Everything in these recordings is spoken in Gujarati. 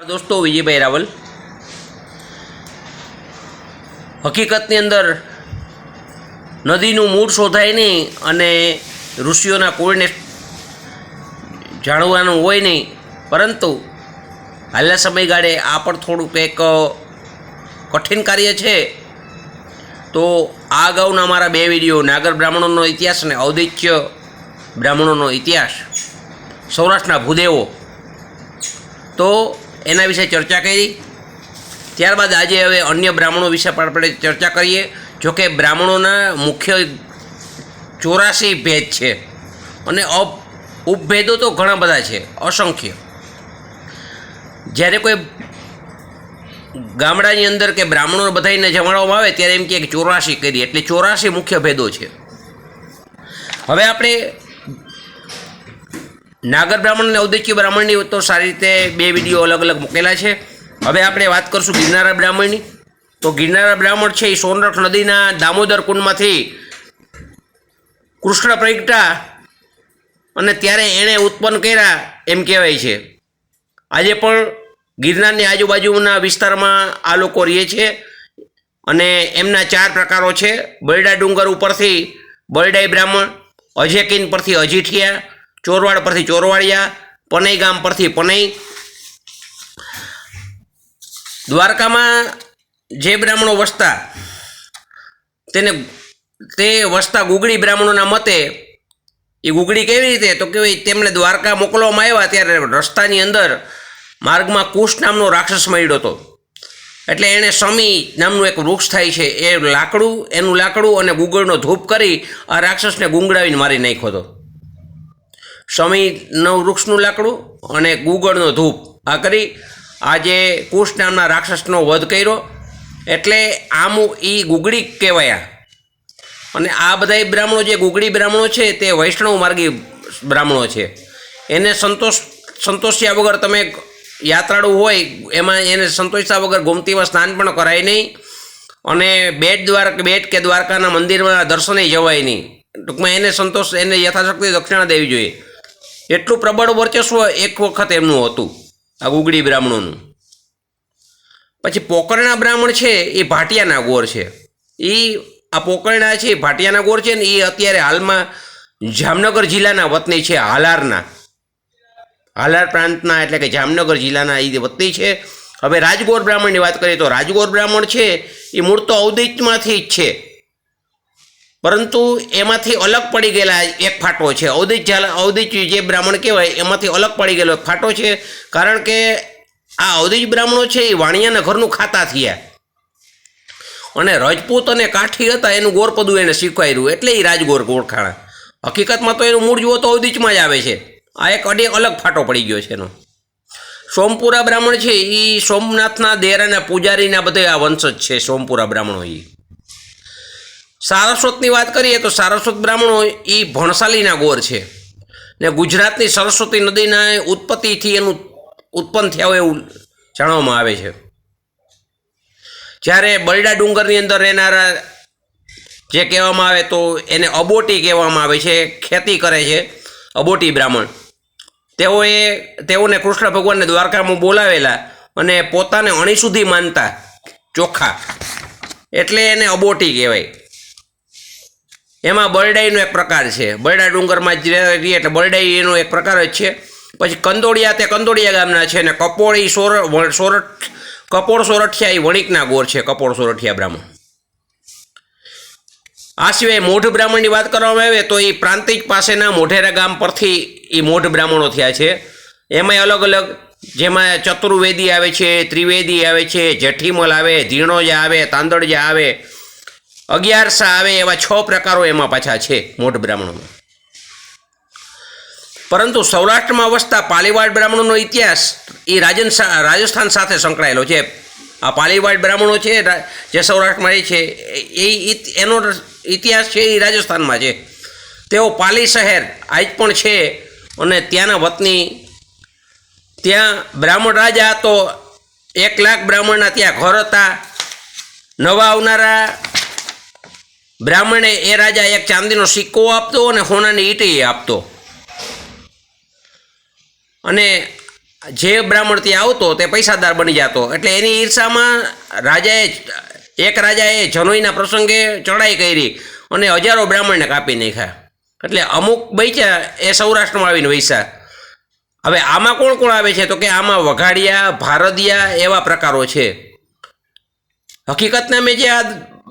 દોસ્તો, વિજયભાઈ રાવલ. હકીકતની અંદર નદીનું મૂળ શોધાય નહીં અને ઋષિઓના કોઈને જાણવાનું હોય નહીં. પરંતુ હાલના સમયગાળે આ પણ થોડુંક એક કઠિન કાર્ય છે. તો આ અગાઉના મારા બે વીડિયો, નાગર બ્રાહ્મણોનો ઇતિહાસ અને ઔદિત્ય બ્રાહ્મણોનો ઇતિહાસ સૌરાષ્ટ્રના ભૂદેવો. તો એના વિશે ચર્ચા કરી. ત્યારબાદ આજે હવે અન્ય બ્રાહ્મણો વિશે પણ આપણે ચર્ચા કરીએ. જોકે બ્રાહ્મણોના મુખ્ય ચોરાસી ભેદ છે અને અપ, ઉપભેદો તો ઘણા બધા છે, અસંખ્ય. જ્યારે કોઈ ગામડાની અંદર કે બ્રાહ્મણો બધાને જમાડવામાં આવે ત્યારે એમ કે ચોરાસી કરી એટલે ચોરાસી મુખ્ય ભેદો છે. હવે આપણે નાગર બ્રાહ્મણ અને ઔદિત્ય બ્રાહ્મણની તો સારી રીતે બે વીડિયો અલગ અલગ મૂકેલા છે. હવે આપણે વાત કરશું ગિરનારા બ્રાહ્મણની. તો ગિરનારા બ્રાહ્મણ છે એ સોનરખ નદીના દામોદર કુંડમાંથી કૃષ્ણ પ્રગટા અને ત્યારે એણે ઉત્પન્ન કર્યા એમ કહેવાય છે. આજે પણ ગિરનારની આજુબાજુના વિસ્તારમાં આ લોકો રહે છે અને એમના ચાર પ્રકારો છે. બરડા ડુંગર ઉપરથી બરડાઈ બ્રાહ્મણ, અજેકિન પરથી અજીઠિયા ચોરવાડ પરથી ચોરવાડિયા, પનઈ ગામ પરથી પનઈ. દ્વારકામાં જે બ્રાહ્મણો વસતા, તેને, તે વસતા ગુગળી બ્રાહ્મણોના મતે, એ ગુગળી કેવી રીતે? તો કે તેમણે દ્વારકા મોકલવામાં આવ્યા ત્યારે રસ્તાની અંદર માર્ગમાં કુશ નામનો રાક્ષસ મળ્યો હતો. એટલે એણે સમી નામનું એક વૃક્ષ થાય છે, એ લાકડું, એનું લાકડું અને ગુગળનો ધૂપ કરી આ રાક્ષસને ગુંગળાવીને મારી નાખ્યો હતો. સમીનું વૃક્ષનું લાકડું અને ગુગળનો ધૂપ. આ કરી આજે કુશ નામના રાક્ષસનો વધ કર્યો. એટલે આમ એ ગુગળી કહેવાયા. અને આ બધા બ્રાહ્મણો જે ગુગળી બ્રાહ્મણો છે તે વૈષ્ણવ માર્ગી બ્રાહ્મણો છે. એને સંતોષ, સંતોષ્યા વગર તમે યાત્રાળુ હોય, એમાં એને સંતોષતા વગર ગોમતીમાં સ્નાન પણ કરાય નહીં. અને બેટ દ્વારક બેટ કે દ્વારકાના મંદિરમાં દર્શને જવાય નહીં. ટૂંકમાં એને સંતોષ, એને યથાશક્તિ દક્ષિણા દેવી જોઈએ. એટલું પ્રબળ વર્ચસ્વ એક વખત એમનું હતું, આ ગુગળી બ્રાહ્મણોનું. પછી પોકરણા બ્રાહ્મણ છે, એ ભાટિયાના ગોર છે. એ આ પોકરણા છે ભાટિયાના ગોર છે ને એ અત્યારે હાલમાં જામનગર જિલ્લાના વતની છે, હાલારના. હાલાર પ્રાંતના એટલે કે જામનગર જિલ્લાના એ વતની છે. હવે રાજગોર બ્રાહ્મણની વાત કરીએ તો રાજગોર બ્રાહ્મણ છે, એ મૂળ તો ઔદિત્યમાંથી જ છે. પરંતુ એમાંથી અલગ પડી ગયેલા એક ફાટો છે. ઔદિત્ય ઔદિત્ય જે બ્રાહ્મણ કહેવાય, એમાંથી અલગ પડી ગયેલો ફાટો છે. કારણ કે આ ઔદિજ બ્રાહ્મણો છે, એ વાણિયાના ઘરનું ખાતા થયા. અને રજપૂત અને કાઠી હતા, એનું ગોરપદું એને શીખવાડ્યું. એટલે એ રાજગોર ઓળખાણા હકીકતમાં તો એનું મૂળ જુઓ તો ઔદિચમાં જ આવે છે. આ એક અડે અલગ ફાટો પડી ગયો છે એનો. સોમપુરા બ્રાહ્મણ છે એ સોમનાથના દેરાના પૂજારીના બધા આ વંશજ છે, સોમપુરા બ્રાહ્મણો એ સારસ્વતની વાત કરીએ તો સારસ્વત બ્રાહ્મણો એ ભણસાલીના ગોર છે. ને ગુજરાતની સરસ્વતી નદીના ઉત્પત્તિથી એનું ઉત્પન્ન થયા હોય એવું જાણવામાં આવે છે. જ્યારે બરડા ડુંગરની અંદર રહેનારા જે કહેવામાં આવે તો એને અબોટી કહેવામાં આવે છે, ખેતી કરે છે, અબોટી બ્રાહ્મણ. તેઓએ, તેઓને કૃષ્ણ ભગવાનને દ્વારકામાં બોલાવેલા અને પોતાને અણી સુધી માનતા ચોખ્ખા એટલે એને અબોટી કહેવાય. એમાં બરડાઈનો એક પ્રકાર છે. બરડા ડુંગરમાં જ રહીએ એટલે બરડાઈ એનો એક પ્રકાર જ છે. પછી કંદોડિયા તે કંદોડિયા ગામના છે ને કપોળી સોર સોરઠ કપોળ સોરઠિયા એ વણિકના ગોર છે, કપોળ સોરઠિયા બ્રાહ્મણ. આ સિવાય મોઢ બ્રાહ્મણની વાત કરવામાં આવે તો એ પ્રાંતિક પાસેના મોઢેરા ગામ પરથી એ મોઢ બ્રાહ્મણો થયા છે. એમાંય અલગ અલગ જેમાં ચતુર્વેદી આવે છે, ત્રિવેદી આવે છે, જેઠીમલ આવે, ધીણોજા આવે, તાંદળજા આવે અગિયારસા આવે એવા છ પ્રકારો એમાં પાછા છે મોઢ બ્રાહ્મણોમાં. પરંતુ સૌરાષ્ટ્રમાં વસતા પાલીવાડ બ્રાહ્મણોનો ઇતિહાસ એ રાજન રાજસ્થાન સાથે સંકળાયેલો છે. આ પાલીવાડ બ્રાહ્મણો છે જે સૌરાષ્ટ્રમાં રહે છે, એ એનો ઇતિહાસ છે એ રાજસ્થાનમાં છે. તેઓ પાલી શહેર આજ પણ છે અને ત્યાંના વતની, ત્યાં બ્રાહ્મણ રાજા હતો એક લાખ બ્રાહ્મણના ત્યાં ઘર હતા. નવા આવનારા બ્રાહ્મણે એ રાજા એક ચાંદીનો સિક્કો આપતો અને સોનાની ઈંટી આપતો. અને જે બ્રાહ્મણ ત્યાં આવતો તે પૈસાદાર બની જતો. એટલે એની ઈર્ષામાં રાજાએ એક રાજાએ જનોઈના પ્રસંગે ચડાઈ કરી અને હજારો બ્રાહ્મણને કાપી નાખ્યા. એટલે અમુક બૈચા એ સૌરાષ્ટ્રમાં આવીને વૈસા હવે આમાં કોણ કોણ આવે છે? તો કે આમાં વઘાડિયા, ભારદિયા એવા પ્રકારો છે. હકીકતના મેં જે આ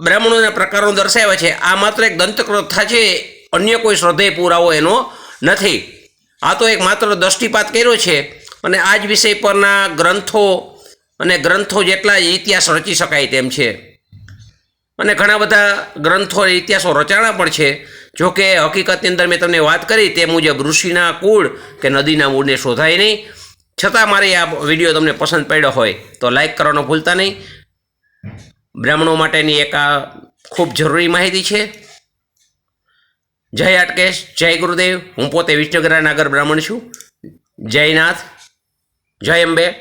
બ્રાહ્મણોના પ્રકારો દર્શાવ્યા છે. આ માત્ર એક દંતકથા છે અન્ય કોઈ શ્રદ્ધેય પુરાવો એનો નથી. આ તો એક માત્ર દ્રષ્ટિપાત કર્યો છે અને આ જ વિષય પરના ગ્રંથો અને ગ્રંથો જેટલા ઇતિહાસ રચી શકાય તેમ છે. અને ઘણા બધા ગ્રંથો અને ઇતિહાસો રચાણા પણ છે. જો કે હકીકતની અંદર મેં તમને વાત કરી તે મુજબ ઋષિના કુળ કે નદીના મૂળને શોધાય નહીં. છતાં મારી આ વીડિયો તમને પસંદ પડ્યો હોય તો લાઇક કરવાનો ભૂલતા નહીં. બ્રાહ્મણો માટેની એક આ ખૂબ જરૂરી માહિતી છે. જય આટકેશ જય ગુરુદેવ. હું પોતે વિષ્ણુગ્રા નાગર બ્રાહ્મણ છું. જયનાથ, જય અંબે.